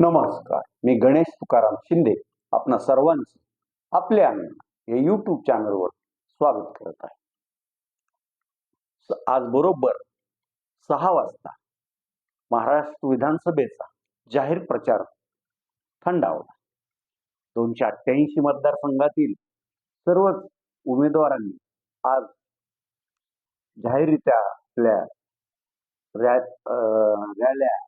नमस्कार मी गणेश तुकाराम शिंदे आपणा सर्वांचं आपल्या अन्न या युट्यूब चॅनलवर स्वागत करत आहे. आज बरोबर सहा वाजता महाराष्ट्र विधानसभेचा जाहीर प्रचार थंडावला. दोनशे अठ्ठ्याऐंशी मतदारसंघातील सर्वच उमेदवारांनी आज जाहीररित्या आपल्या रॅ- अं, रॅल्या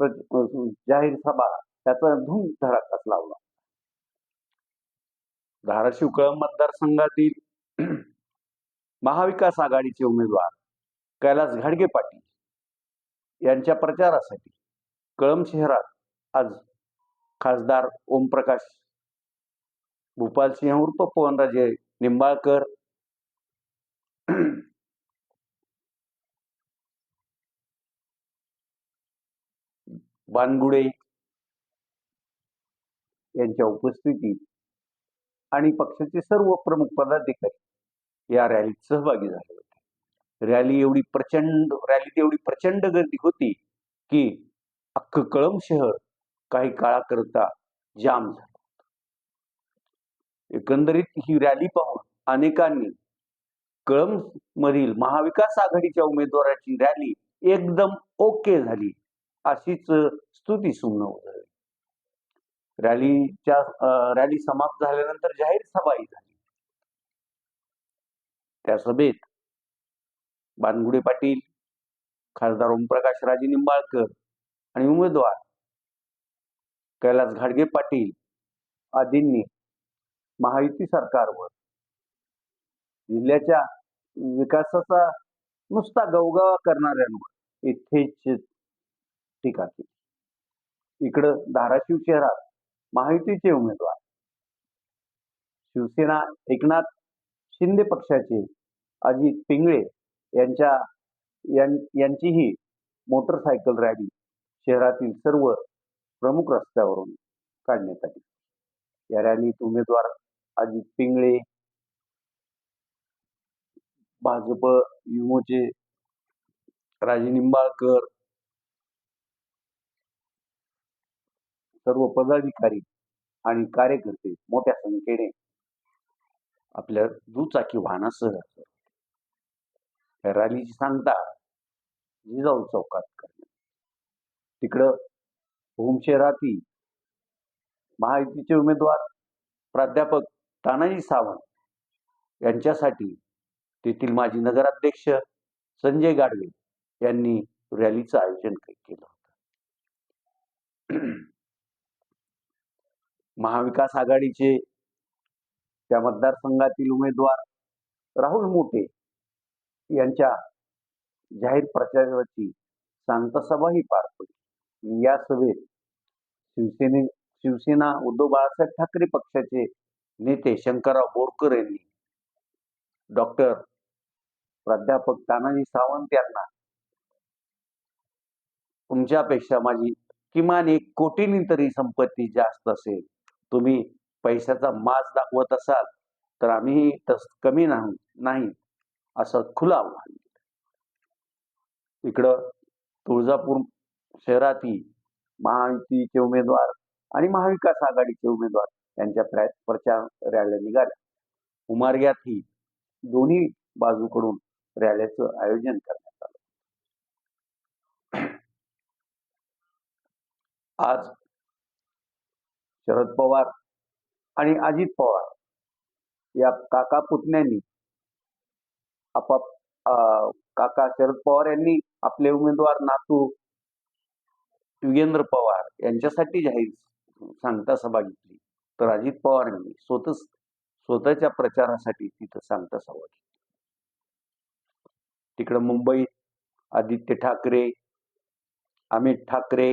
जाहीर सभा त्याचा धूम धडाकाच लावला. धाराशिव कळंब मतदारसंघातील महाविकास आघाडीचे उमेदवार कैलास घाडगे पाटील यांच्या प्रचारासाठी कळम शहरात आज खासदार ओमप्रकाश भूपालसिंह उर्फ पवनराजे निंबाळकर बानगुडे यांच्या उपस्थितीत आणि पक्षाचे सर्व प्रमुख पदाधिकारी या रॅलीत सहभागी झाले होते. रॅली एवढी प्रचंड रॅलीत एवढी प्रचंड गर्दी होती की अख्खं कळम शहर काही काळाकरता जाम झालं एकंदरीत ही रॅली पाहून अनेकांनी कळम मधील महाविकास आघाडीच्या उमेदवाराची रॅली एकदम ओके झाली. अशीच स्तुती सुमन उधळली रॅलीच्या रॅली समाप्त झाल्यानंतर जाहीर सभाही झाली. त्या सभेत बानगुडे पाटील खासदार ओमप्रकाश राजे निंबाळकर आणि उमेदवार कैलास घाडगे पाटील आदींनी महायुती सरकारवर जिल्ह्याच्या विकासाचा नुसता गवगावा करणाऱ्यांवर इथेच टीका केली. इकडं धाराशिव शहरात महायुतीचे उमेदवार. शिवसेना एकनाथ शिंदे पक्षाचे अजित पिंगळे यांच्या यांचीही मोटरसायकल रॅली शहरातील सर्व प्रमुख रस्त्यावरून काढण्यात आली. या रॅलीत उमेदवार अजित पिंगळे भाजप युमोचे राजे निंबाळकर सर्व पदाधिकारी आणि कार्यकर्ते मोठ्या संख्येने आपल्या दुचाकी वाहनासह हजर रॅलीची सांगता जिजाऊ चौकात करण्यात तिकडं भूम शहरातील महायुतीचे उमेदवार प्राध्यापक तानाजी सावंत यांच्यासाठी तेथील माजी नगराध्यक्ष संजय गाडवे यांनी रॅलीचं आयोजन केलं होतं. महाविकास आघाडीचे त्या मतदारसंघातील उमेदवार राहुल मोटे यांच्या जाहीर प्रचाराची सांगता सभाही पार पडली. या सभेत शिवसेने शिवसेना उद्धव बाळासाहेब ठाकरे पक्षाचे नेते शंकरराव बोरकर यांनी डॉक्टर प्राध्यापक तानाजी सावंत यांना तुमच्यापेक्षा माझी किमान एक कोटीनी तरी संपत्ती जास्त असेल तुम्ही पैशाचा माज दाखवत असाल तर आम्ही तस कमी नाही असं खुलं आव्हान इकडं तुळजापूर शहरातील महायुतीचे उमेदवार आणि महाविकास आघाडीचे उमेदवार यांच्या प्रचार रॅल्या निघाल्या. उमारग्यातही दोन्ही बाजूकडून रॅलीचं आयोजन करण्यात आलं. आज शरद पवार आणि अजित पवार या काका पुतण्यांनी आपाप काका शरद पवार यांनी आपले उमेदवार नातू युगेंद्र पवार यांच्यासाठी जाहीर सांगता सभा घेतली. तर अजित पवार यांनी स्वतः स्वतःच्या प्रचारासाठी तिथं सांगता सभा घेतली. तिकडं मुंबईत आदित्य ठाकरे अमित ठाकरे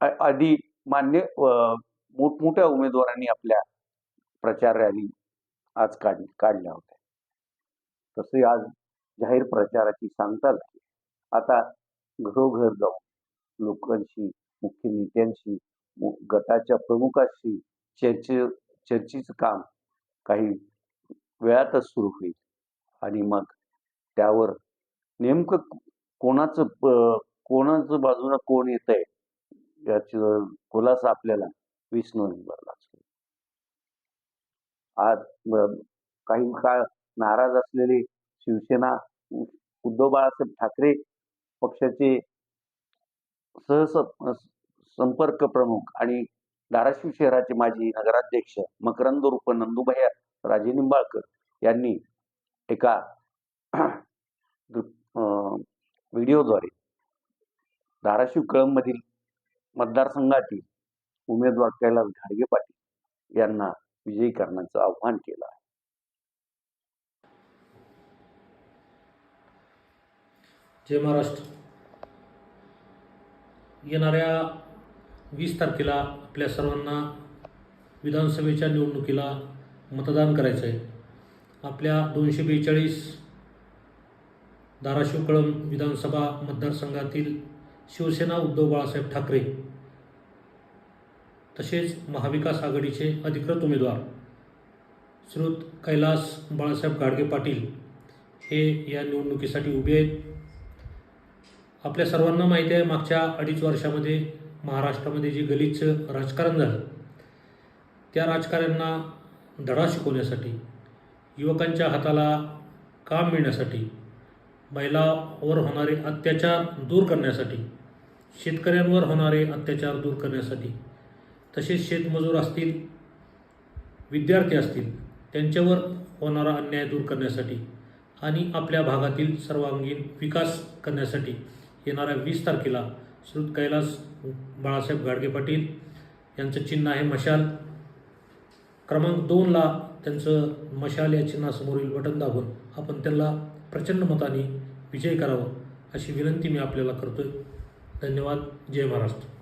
आधी मान्य मोठमोठ्या उमेदवारांनी आपल्या प्रचार रॅली आज काढ काढल्या होत्या. तसे आज जाहीर प्रचाराची सांगता झाली. आता घरोघर जाऊन लोकांशी मुख्य नेत्यांशी गटाच्या प्रमुखाशी चर्चे चर्चेचं काम काही वेळातच सुरू होईल. आणि मग त्यावर नेमकं कोणाचं कोणाचं बाजूनं कोण येतंय? याची खुलासा आपल्याला वीस नोव्हेंबरला असतो आज काही काळ नाराज असलेले शिवसेना उद्धव बाळासाहेब ठाकरे पक्षाचे सहस संपर्क प्रमुख आणि धाराशिव शहराचे माजी नगराध्यक्ष मकरंद रूप नंदुभैया राजे निंबाळकर यांनी एका अं, व्हिडिओद्वारे धाराशिव कळंबमधील मतदारसंघातील उमेदवार कैलास घाडगे पाटील यांना विजयी करण्याचं आव्हान केलं आहे. जय महाराष्ट्र. येणाऱ्या वीस तारखेला आपल्या सर्वांना विधानसभेच्या निवडणुकीला मतदान करायचं आहे. आपल्या दोनशे बेचाळीस धाराशिव कळंब विधानसभा मतदारसंघातील शिवसेना उद्धव बाळासाहेब ठाकरे तसेच महाविकास आघाडीचे अधिकृत उमेदवार श्रुत कैलास बाळासाहेब गाडगे पाटील हे या निवडणुकीसाठी उभे आहेत. आपल्या सर्वांना माहिती आहे मागच्या अडीच वर्षामध्ये महाराष्ट्रामध्ये जे गलिच्छ राजकारण झालं त्या राजकारण्यांना धडा शिकवण्यासाठी युवकांच्या हाताला काम मिळण्यासाठी महिलावर होणारे अत्याचार दूर करण्यासाठी शेतकऱ्यांवर होणारे अत्याचार दूर करण्यासाठी तसेच शेतमजूर असतील विद्यार्थी असतील त्यांच्यावर होणारा अन्याय दूर करण्यासाठी आणि आपल्या भागातील सर्वांगीण विकास करण्यासाठी येणाऱ्या वीस तारखेला श्रुत कैलास बाळासाहेब गाडगे पाटील यांचं चिन्ह आहे मशाल. क्रमांक दोनला त्यांचं मशाल या चिन्हासमोरील बटन दाबून आपण त्यांना प्रचंड मताने विजय करावा अशी विनंती मी आपल्याला करतोय. धन्यवाद. जय महाराष्ट्र.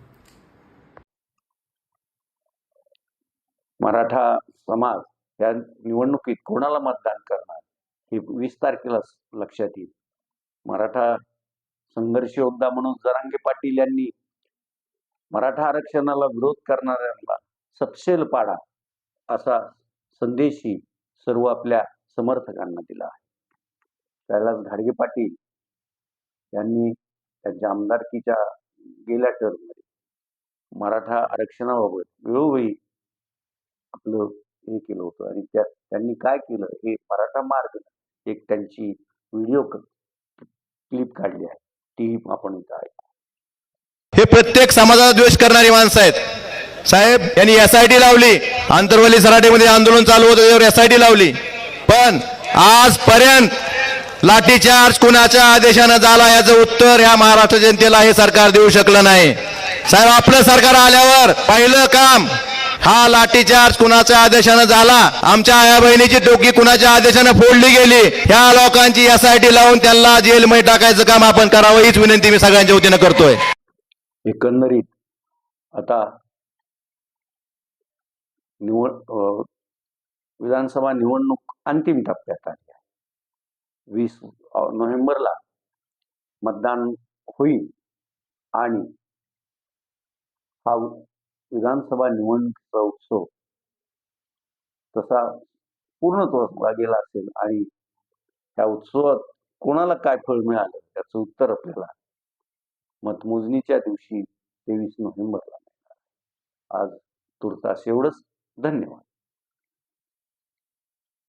मराठा समाज या निवडणुकीत कोणाला मतदान करणार हे वीस तारखेला लक्षात येईल. मराठा संघर्ष योद्धा म्हणून जरांगे पाटील यांनी मराठा आरक्षणाला विरोध करणाऱ्यांना सपशेल पाडा असा संदेशही सर्व आपल्या समर्थकांना दिला आहे. कैलास घाडगे पाटील यांनी त्यांच्या आमदारकीच्या गेल्या टर्ममध्ये मराठा आरक्षणाबाबत वेळोवेळी आपलं हे केलं होतं आणि त्या त्यांनी काय केलं? हे मराठा मार्ग एक त्यांची व्हिडिओ क्लिप काढली आहे. ती आपण इथं ऐकू. हे प्रत्येक समाजाचा द्वेष करणारी माणसं आहेत. साहेब यांनी एस आय टी लावली. आंतरवली सराटीमध्ये आंदोलन चालू होतं त्यावर एस आय टी लावली. पण आजपर्यंत लाठीचार्ज कुणाच्या आदेशानं झाला याचं उत्तर ह्या महाराष्ट्र जनतेला हे सरकार देऊ शकलं नाही. साहेब आपलं सरकार आल्यावर पहिलं काम हा लाठीचार्ज कुणाच्या आदेशानं झाला? आमच्या आया बहिणीची टोकी कुणाच्या आदेशानं फोडली गेली? ह्या लोकांची एस आय टी लावून त्यांना जेलमध्ये टाकायचं काम आपण करावं हीच विनंती मी सगळ्यांच्या वतीनं करतोय. एकंदरीत आता निवड विधानसभा निवडणूक अंतिम टप्प्यात आली आहे. वीस नोव्हेंबरला मतदान होईल आणि हा विधानसभा निवडणुकीचा उत्सव तसा पूर्णत्वाला गेला असेल आणि त्या उत्सवात कोणाला काय फळ मिळालं त्याचं उत्तर आपल्याला मतमोजणीच्या दिवशी तेवीस नोव्हेंबरला मिळणार. आज तुर्तास एवढंच. धन्यवाद.